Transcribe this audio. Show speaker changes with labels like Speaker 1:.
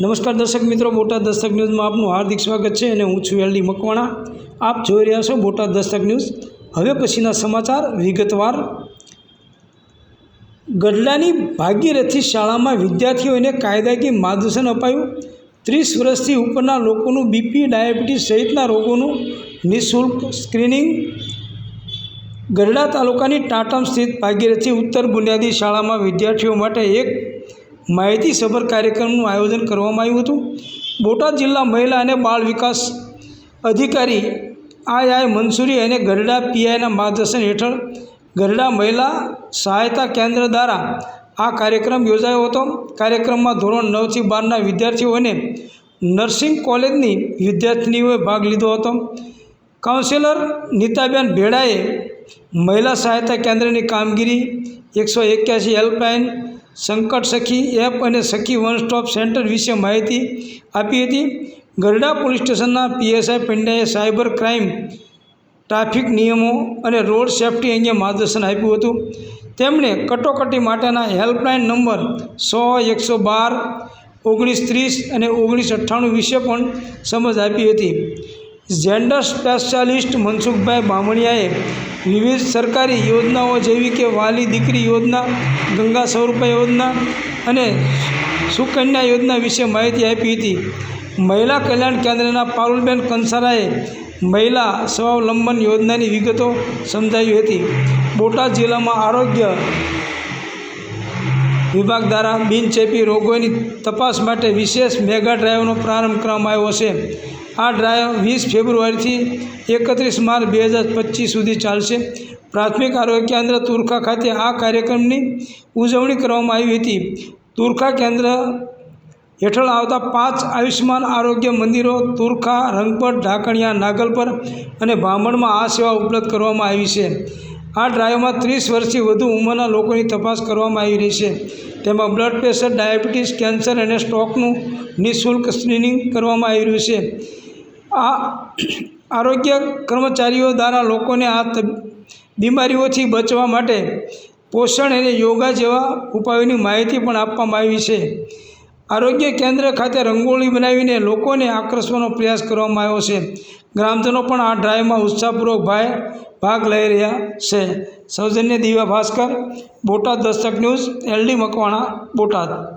Speaker 1: નમસ્કાર દર્શક મિત્રો, બોટાદ દસ્તક ન્યૂઝમાં આપનું હાર્દિક સ્વાગત છે અને હું છું એલડી મકવાણા. આપ જોઈ રહ્યા છો બોટાદ દસ્તક ન્યૂઝ. હવે પછીના સમાચાર વિગતવાર. ગઢડાની ભાગીરથી શાળામાં વિદ્યાર્થીઓને કાયદાકીય માર્ગદર્શન અપાયું. ત્રીસ વર્ષથી ઉપરના લોકોનું બીપી ડાયાબિટીસ સહિતના રોગોનું નિઃશુલ્ક સ્ક્રીનિંગ. ગઢડા તાલુકાની ટાટમ સ્થિત ભાગીરથી ઉત્તર બુનિયાદી શાળામાં વિદ્યાર્થીઓ માટે એક માહિતીસભર કાર્યક્રમનું આયોજન કરવામાં આવ્યું હતું. બોટાદ જિલ્લા મહિલા અને બાળ વિકાસ અધિકારી આઈ આઈ મંસૂરી અને ગરડા પીઆઈના માર્ગદર્શન હેઠળ ગરડા મહિલા સહાયતા કેન્દ્ર દ્વારા આ કાર્યક્રમ યોજાયો હતો. કાર્યક્રમમાં ધોરણ નવથી બારના વિદ્યાર્થીઓને નર્સિંગ કોલેજની વિદ્યાર્થિનીઓએ ભાગ લીધો હતો. કાઉન્સિલર નીતાબેન ભેડાએ મહિલા સહાયતા કેન્દ્રની કામગીરી એકસો એક્યાસી હેલ્પલાઇન સંકટ સખી એપ અને સખી વન સ્ટોપ સેન્ટર વિશે માહિતી આપી હતી. ગરડા પોલીસ સ્ટેશનના પીએસઆઈ પંડ્યાએ સાયબર ક્રાઇમ, ટ્રાફિક નિયમો અને રોડ સેફટી અંગે માર્ગદર્શન આપ્યું હતું. તેમણે કટોકટી માટેના હેલ્પલાઇન નંબર સો, એકસો બાર, ઓગણીસ ત્રીસ અને ઓગણીસ અઠ્ઠાણું વિશે પણ સમજ આપી હતી. જેન્ડર સ્પેશિયાલિસ્ટ મનસુખભાઈ બામણિયાએ વિવિધ સરકારી યોજનાઓ જેવી કે વાલી દીકરી યોજના, ગંગા સ્વરૂપા યોજના અને સુકન્યા યોજના વિશે માહિતી આપી હતી. મહિલા કલ્યાણ કેન્દ્રના પારુલબેન કંસારાએ મહિલા સ્વાવલંબન યોજનાની વિગતો સમજાવી હતી. બોટાદ જિલ્લામાં આરોગ્ય વિભાગ દ્વારા બિનચેપી રોગોની તપાસ માટે વિશેષ મેગા ડ્રાઈવનો પ્રારંભ કરવામાં આવ્યો છે. આ ડ્રાઈવ વીસ ફેબ્રુઆરીથી એકત્રીસ માર્ચ બે હજાર પચીસ સુધી ચાલશે. પ્રાથમિક આરોગ્ય કેન્દ્ર તુરખા ખાતે આ કાર્યક્રમની ઉજવણી કરવામાં આવી હતી. તુરખા કેન્દ્ર હેઠળ આવતા પાંચ આયુષ્યમાન આરોગ્ય મંદિરો તુરખા, રંગપટ, ઢાકણિયા, નાગલપર અને બ્રાહ્મણમાં આ સેવા ઉપલબ્ધ કરવામાં આવી છે. આ ડ્રાઈવમાં ત્રીસ વર્ષથી વધુ ઉંમરના લોકોની તપાસ કરવામાં આવી રહી છે. તેમાં બ્લડ પ્રેશર, ડાયાબિટીસ, કેન્સર અને સ્ટ્રોકનું નિઃશુલ્ક સ્ક્રીનિંગ કરવામાં આવી રહ્યું છે. આ આરોગ્ય કર્મચારીઓ દ્વારા લોકોને આ બીમારીઓથી બચવા માટે પોષણ અને યોગા જેવા ઉપાયોની માહિતી પણ આપવામાં આવી છે. આરોગ્ય કેન્દ્ર ખાતે રંગોળી બનાવીને લોકોને આકર્ષવાનો પ્રયાસ કરવામાં આવ્યો છે. ગ્રામજનો પણ આ ડ્રાઈવમાં ઉત્સાહપૂર્વક ભાઈ ભાગ લઈ રહ્યા છે. સૌજન્ય દિવ્યા ભાસ્કર, બોટાદ દસ્તક ન્યૂઝ, એલડી મકવાણા, બોટાદ.